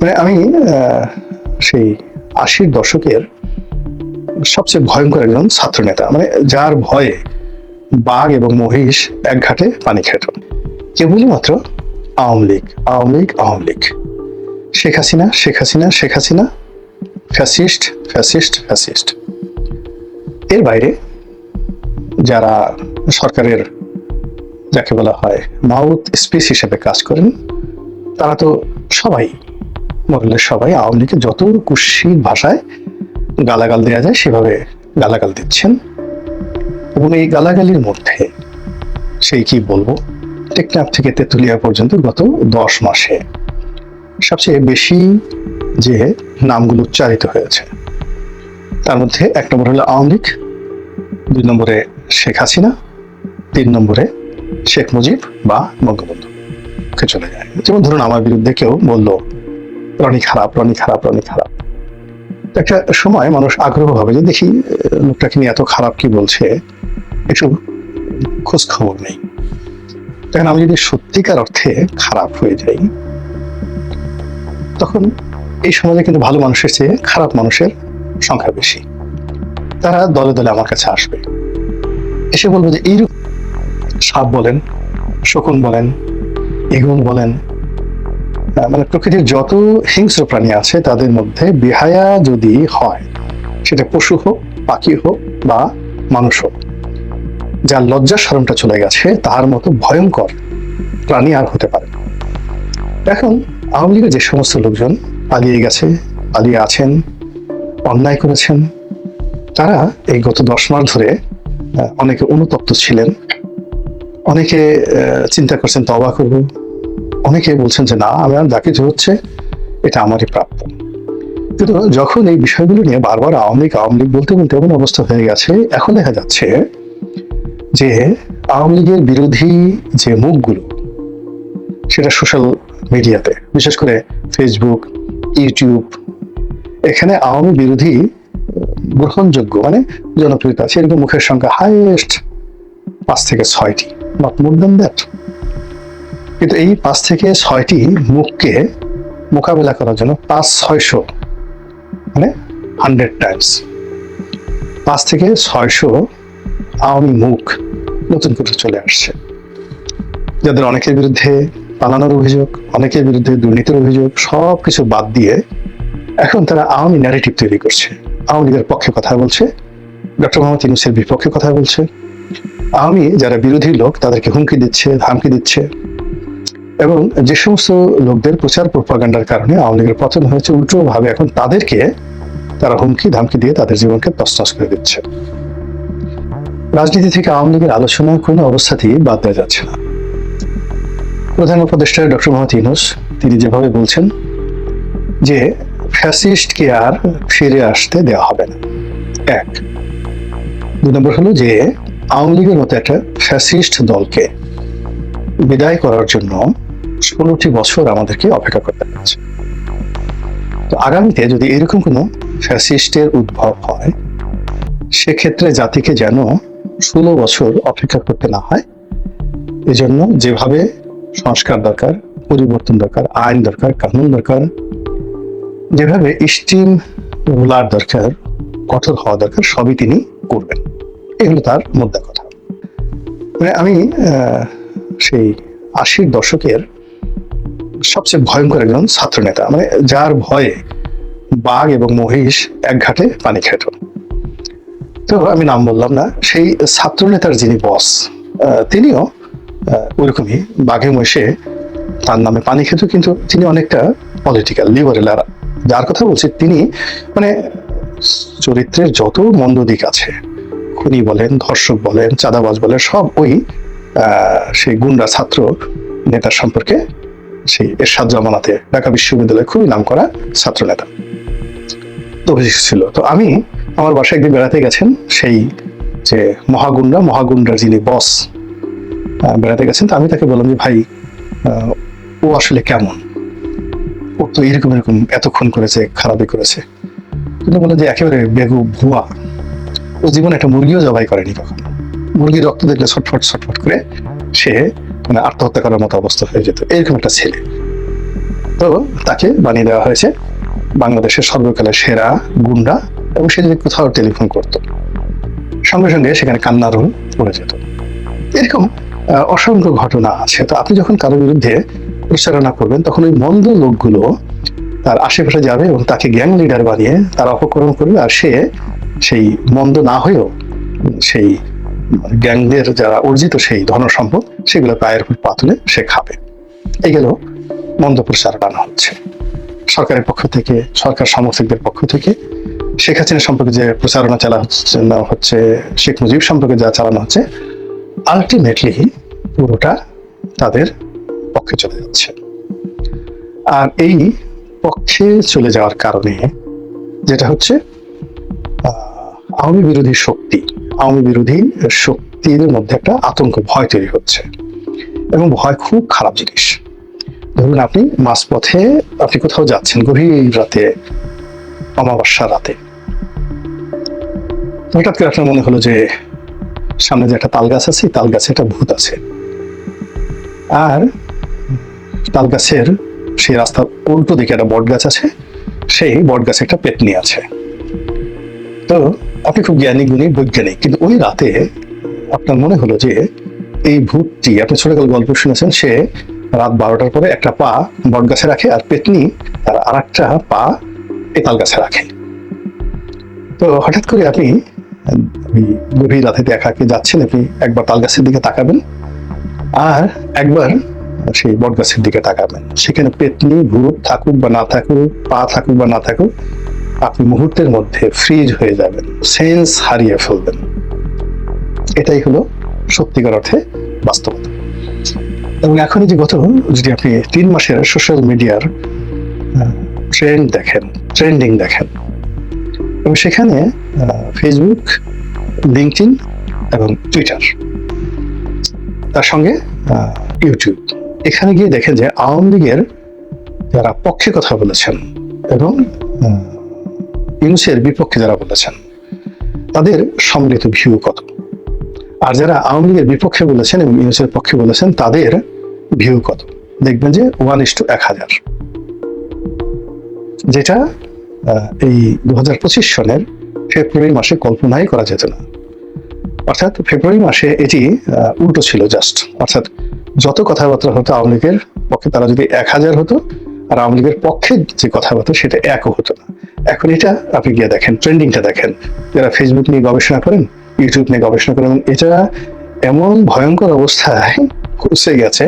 মানে আমি সেই আশির দশকের সবচেয়ে ভয়ঙ্কর একজন ছাত্র নেতা মানে যার ভয়ে বাঘ এবং মহিষ এক ঘাটে পানি খেত। কেবলই মাত্র Awami League Awami League Awami League. Sheikh Hasina Sheikh Hasina Sheikh Hasina, fascist fascist fascist. এর বাইরে যারা সরকারের যাকে বলা হয় মাউথ স্পেস হিসেবে কাজ করেন, তারা তো সবাই মরলে সবাই আওয়ামী লীগের যত কুৎসিত ভাষায় গালাগাল দেওয়া যায়, সেভাবে গালাগাল দিচ্ছেন। এবং এই গালাগালির মধ্যে সেই কি বলব? টেকনাফ থেকে তেঁতুলিয়া পর্যন্ত গত দশ মাসে সবচেয়ে বেশি যে নামগুলো উচ্চারিত হয়েছে, তার মধ্যে এক নম্বর হলো আওয়ামী লীগ, দুই নম্বরে শেখ হাসিনা, তিন নম্বরে শেখ মুজিব বা বঙ্গবন্ধু। চলে যায়। যেমন ধরুন আমার বিরুদ্ধে কেউ বলল রনি খারাপ রনি খারাপ রনি খারাপ। একটা সময় মানুষ আগ্রহ হবে যে দেখি লোকটাকে নিয়ে এত খারাপ কি বলছে একটু খোঁজ খবর নেই। তখন আমি যদি সত্যিকার অর্থে খারাপ হয়ে যাই, তখন এই সমাজে কিন্তু ভালো মানুষের চেয়ে খারাপ মানুষের সংখ্যা বেশি। তারা দলে দলে আমার কাছে আসবে। এসে বলবে যে এইরূপ সাপ বলেন, শকুন বলেন, এগুন বলেন মানে প্রকৃতির যত হিংস্র প্রাণী আছে, তাদের মধ্যে বেহায়া যদি হয়, সেটা পশু হোক, পাখি হোক বা মানুষ হোক, যার লজ্জা সরমটা চলে গেছে, তার মতো ভয়ঙ্কর প্রাণী আর হতে পারে এখন আওয়ামী লীগের যে সমস্ত লোকজন পালিয়ে গেছে, পালিয়ে আছেন, অন্যায় করেছেন, তারা এই গত দশ মাস ধরে অনেকে অনুতপ্ত ছিলেন, অনেকে চিন্তা করছেন, তবা করব অনেকে বলছেন যে না আমার যা কিছু হচ্ছে, এটা আমারই প্রাপ্য। কিন্তু যখন এই বিষয়গুলো নিয়ে বারবার আওয়ামী লীগ আওয়ামী লীগ বলতে বলতে এমন অবস্থা হয়ে গেছে, এখন দেখা যাচ্ছে যে আওয়ামী লীগের বিরোধী যে মুখগুলো, সেটা সোশ্যাল মিডিয়াতে বিশেষ করে ফেসবুক ইউটিউব এখানে আওয়ামী বিরোধী গ্রহণযোগ্য মানে জনপ্রিয়তা আছে। এরকম মুখের সংখ্যা হাইয়েস্ট পাঁচ থেকে ছয়টি নট মোর দেন দ্যাট কিন্তু এই পাঁচ থেকে ছয়টি মুখকে মোকাবেলা করার জন্য পাঁচ ছয়শো মানে হান্ড্রেড টাইমস পাঁচ থেকে ছয়শো আওয়ামী মুখ নতুন করে চলে আসছে। যাদের অনেকের বিরুদ্ধে পালানোর অভিযোগ, অনেকের বিরুদ্ধে দুর্নীতির অভিযোগ সব কিছু বাদ দিয়ে এখন তারা আওয়ামী ন্যারেটিভ তৈরি করছে। আওয়ামী লীগের পক্ষে কথা বলছে, ডক্টর মোহাম্মদ ইউনুসের বিপক্ষে কথা বলছে। আওয়ামী যারা বিরোধী লোক, তাদেরকে হুমকি দিচ্ছে, ধামকি দিচ্ছে। এবং যে সমস্ত লোকদের প্রচার প্রপাগান্ডার কারণে আওয়ামী লীগের পতন হয়েছে উল্টো ভাবে এখন তাদেরকে তারা হুমকি, ধামকি দিয়ে তাদের জীবনকে তছনছ করে দিচ্ছে। রাজনীতি থেকে আওয়ামী লীগের আলোচনা কোনো অবস্থাতেই বাদ দেওয়া যাচ্ছে না। প্রধান উপদেষ্টা ডক্টর মোহাম্মদ ইউনুস, তিনি যেভাবে বলছেন যে ফ্যাসিস্টকে আর ফিরে আসতে দেওয়া হবে না। এক। দুই নম্বর হলো যে আওয়ামী লীগের মতো একটা ফ্যাসিস্ট দলকে বিদায় করার জন্য ষোলোটি বছর আমাদেরকে অপেক্ষা করতে হচ্ছে। তো আগামীতে যদি এরকম কোনো ফ্যাসিস্টের উদ্ভব হয়, সেক্ষেত্রে জাতিকে যেন ষোলো বছর অপেক্ষা করতে না হয়, এজন্য যেভাবে সংস্কার দরকার, পরিবর্তন দরকার, আইন দরকার, কানুন দরকার, যেভাবে স্টিম রোলার দরকার, কঠোর হওয়া দরকার, সবই তিনি করবেন। এগুলো তার মুদ্রা কথা। মানে আমি সেই আশির দশকের সবচেয়ে ভয়ঙ্কর একজন ছাত্র নেতা মানে যার ভয়ে বাঘ এবং মহিষ এক ঘাটে পানি খেত। তো আমি নাম বললাম না, সেই ছাত্র নেতার যিনি বস তিনিও ওইরকমই বাঘে, মহিষে তার নামে পানি খেত, কিন্তু তিনি অনেকটা পলিটিক্যাল লিবারেল আর যার কথা বলছি তিনি মানে চরিত্রের যত মন্দ দিক আছে, খুনি বলেন, ধর্ষক বলেন, চাঁদাবাজ বলেন, সব ওই সেই গুন্ডা ছাত্র নেতার সম্পর্কে সেই এরশাদ জামানাতে ঢাকা বিশ্ববিদ্যালয়ে খুবই নাম করা ছাত্র নেতা তো ছিল। তো আমি আমার বাসায় একদিন বেড়াতে গেছেন, সেই যে মহাগুন্ডা, মহাগুন্ডার যিনি বস বেড়াতে গেছেন, তো আমি তাকে বললাম যে, ভাই ও আসলে কেমন? ও তো এরকম এরকম এতক্ষণ করেছে, খারাপই করেছে। কিন্তু বলে যে, একেবারে বেগু ভুয়া। ও জীবনে একটা মুরগিও জবাই করেনি কখনো। মুরগির রক্ত দেখলে ছটফট ছটফট করে সে মানে আত্মহত্যা করার মতো অবস্থা হয়ে যেত। এরকম একটা ছেলে। তো তাকে বানিয়ে দেওয়া হয়েছে বাংলাদেশের সর্বকালের সেরা গুন্ডা এবং সে যদি কোথাও টেলিফোন করতো। সঙ্গে সঙ্গে সেখানে কান্নার রোল পড়ে যেত। এরকম অসংখ্য ঘটনা আছে। তো আপনি যখন কারোর বিরুদ্ধে প্রচারণা করবেন, তখন ওই মন্দ লোকগুলো তার আশেপাশে যাবে এবং তাকে গ্যাং লিডার বানিয়ে তার অপকরণ করবে। আর সে সেই মন্দ না হয়েও সেই গ্যাংদের যারা অর্জিত সেই ধন সম্পদ, সেগুলো পায়ের উপর পা তুলে সে খাবে। এই গেল মন্দ প্রচারণা হচ্ছে। সরকারের পক্ষ থেকে, সরকার সমর্থকদের পক্ষ থেকে শেখ হাসিনা সম্পর্কে যে প্রচারণা চালা হচ্ছে হচ্ছে, শেখ মুজিব সম্পর্কে যা চালানো হচ্ছে আলটিমেটলি পুরোটা তাদের পক্ষে চলে যাচ্ছে। আর এই পক্ষে চলে যাওয়ার কারণে যেটা হচ্ছে আওয়ামী বিরোধী শক্তি আওয়ামী বিরোধী শক্তির মধ্যে একটা আতঙ্ক, ভয় তৈরি হচ্ছে। এবং ভয় খুব খারাপ জিনিস। ধরুন আপনি মাঝপথে আপনি কোথাও যাচ্ছেন, গভীর রাতে অমাবস্যা রাতে। হঠাৎ করে আপনার মনে হলো যে সামনে যে একটা তাল গাছ আছে তাল গাছে একটা ভূত আছে। আর তাল গাছের সেই রাস্তার উল্টো দিকে একটা বট গাছ আছে, সেই বট গাছে একটা পেতনি আছে। তো আপনি খুব জ্ঞানী গুণী, বৈজ্ঞানিক, কিন্তু ওই রাতে আপনার মনে হলো যে এই ভূতটি, আপনি ছোটকাল গল্প শুনেছেন, সে রাত বারোটার পরে একটা পা বট গাছে রাখে আর পেতনি তার আর একটা পা এই গাছে রাখে। তো হঠাৎ করে আপনি গভীর রাতে একাকে যাচ্ছেন, আপনি একবার তাল গাছের দিকে তাকাবেন আর একবার সেই বট গাছের দিকে তাকাবেন। সেখানে পেতনি, ভূত থাকুক বা না থাকুক, পা থাকুক বা না থাকুক আপনি মুহূর্তের মধ্যে ফ্রিজ হয়ে যাবেন সেন্স হারিয়ে ফেলবেন। এটাই হলো সত্যিকার অর্থে বাস্তবতা। এবং এখনই যে গত যদি আপনি তিন মাসের সোশ্যাল মিডিয়ার ট্রেন্ড দেখেন ট্রেন্ডিং দেখেন, এবং সেখানে ফেসবুক লিঙ্কডিন এবং টুইটার তার সঙ্গে ইউটিউব এখানে গিয়ে দেখেন যে আওয়ামী লীগের যারা পক্ষে কথা বলেছেন এবং ইউনুসের বিপক্ষে যারা বলেছেন, তাদের সম্মিলিত ভিউ কত? আর যারা আওয়ামী লীগের বিপক্ষে বলেছেন এবং ইউনুসের পক্ষে বলেছেন, তাদের ভিউ কত? দেখবেন যে ওয়ান ইস টু এক হাজার। যেটা এই দু হাজার পঁচিশ সনের ফেব্রুয়ারি মাসে কল্পনাই করা যেত না। অর্থাৎ ফেব্রুয়ারি মাসে এটি উল্টো ছিল জাস্ট অর্থাৎ যত কথাবার্তা হতো আওয়ামী লীগের পক্ষে, তারা যদি এক হাজার হতো, আর আওয়ামী লীগের পক্ষে যে কথাবার্তা, সেটা একও হতো না। এখন এটা আপনি গিয়ে দেখেন ট্রেন্ডিংটা দেখেন। যারা ফেসবুক নিয়ে গবেষণা করেন ইউটিউব নিয়ে গবেষণা করেন এটা এমন ভয়ঙ্কর অবস্থায় পৌঁছে গেছে,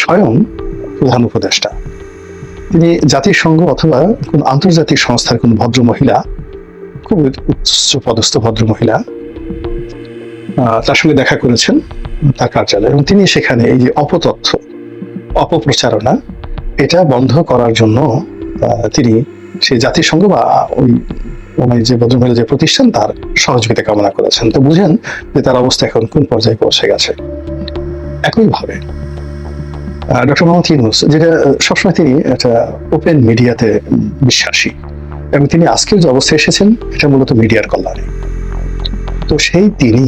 স্বয়ং প্রধান উপদেষ্টা। তিনি জাতিসংঘ অথবা কোন আন্তর্জাতিক সংস্থার কোন ভদ্র মহিলা, খুব উচ্চ পদস্থ ভদ্র মহিলা তার সঙ্গে দেখা করেছেন তার কার্যালয়ে, এবং তিনি সেখানে এই যে অপতথ্য, অপপ্রচারণা, এটা বন্ধ করার জন্য তিনি সেই জাতিসংঘ বা ওই মানে যে ভদ্রমহিলা যে প্রতিষ্ঠান, তার সহযোগিতা কামনা করেছেন। তো বুঝেন যে তার অবস্থা এখন কোন পর্যায়ে পৌঁছে গেছে। একইভাবে ডক্টর মোহাম্মদ ইউনুস, যেটা সবসময় তিনি একটা ওপেন মিডিয়াতে বিশ্বাসী, এবং তিনি আজকের যে অবস্থায় এসেছেন, এটা মূলত মিডিয়ার কল্যাণে। তো সেই তিনি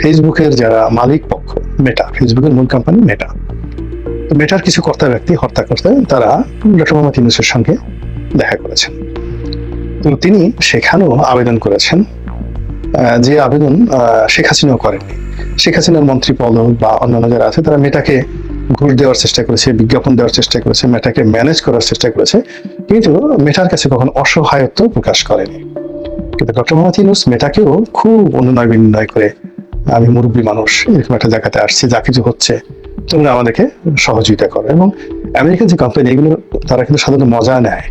ফেসবুকের যারা মালিক পক্ষ মেটা ফেসবুকের মূল কোম্পানি মেটা মেটার কিছু কর্তা ব্যক্তি হত্যা করতে তারা ডক্টর মোহাম্মদ ইউনুসের সঙ্গে দেখা করেছেন। তো তিনি সেখানেও আবেদন করেছেন যে আবেদন শেখ হাসিনাও করেননি। শেখ হাসিনার মন্ত্রী পদক বা অন্যান্য যারা আছে, তারা মেটাকে ঘুষ দেওয়ার চেষ্টা করেছে, বিজ্ঞাপন দেওয়ার চেষ্টা করেছে মেটাকে ম্যানেজ করার চেষ্টা করেছে, কিন্তু মেটার কাছে কখন অসহায়ত্ব প্রকাশ করেনি। কিন্তু ডক্টর মোহাম্মদ ইউনুস মেটাকেও খুব অনুনয় বিনয় করে, আমি মুরব্বী মানুষ, এরকম একটা জায়গাতে আসছি, যা কিছু হচ্ছে, তোমরা আমাদেরকে সহযোগিতা করো। এবং আমেরিকান যে কোম্পানি এগুলো তারা কিন্তু সাধারণত মজা নেয়।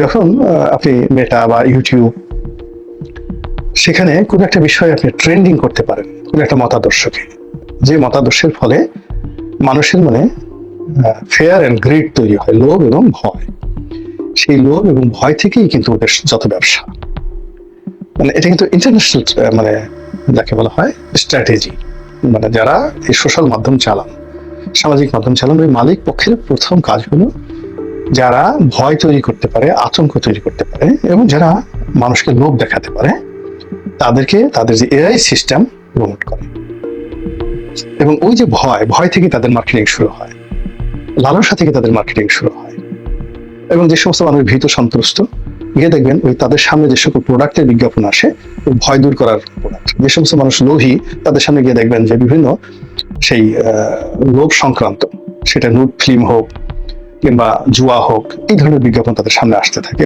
যখন আপনি মেটা বা ইউটিউব সেখানে কোনো একটা বিষয়ে আপনি ট্রেন্ডিং করতে পারেন, কোনো একটা মতাদর্শকে। যে মতাদর্শের ফলে মানুষের মনে ফেয়ার অ্যান্ড গ্রেড তৈরি হয়, লোভ এবং ভয়। সেই লোভ এবং ভয় থেকেই কিন্তু ওদের যত ব্যবসা। মানে এটা কিন্তু ইন্টারন্যাশনাল মানে যাকে বলা হয় স্ট্র্যাটেজি মানে যারা এই সোশ্যাল মাধ্যম চালান, সামাজিক মাধ্যম চালান, ওই মালিক পক্ষের প্রথম কাজ হলো যারা ভয় তৈরি করতে পারে, আতঙ্ক তৈরি করতে পারে এবং যারা মানুষকে লোভ দেখাতে পারে, তাদেরকে, তাদের যে এআই সিস্টেম প্রমোট করে। এবং ওই যে ভয় ভয় থেকে তাদের মার্কেটিং শুরু হয়। লালসা থেকে তাদের মার্কেটিং শুরু হয়। এবং যে সমস্ত মানুষ ভীত সন্ত্রস্ত গিয়ে দেখবেন ওই তাদের সামনে যে সকল প্রোডাক্টের বিজ্ঞাপন আসে ওই ভয় দূর করার প্রোডাক্ট যে সমস্ত মানুষ লোভী, তাদের সামনে গিয়ে দেখবেন যে বিভিন্ন সেই লোভ সংক্রান্ত, সেটা নুট ফিল্ম হোক কিংবা জুয়া হোক এই ধরনের বিজ্ঞাপন তাদের সামনে আসতে থাকে।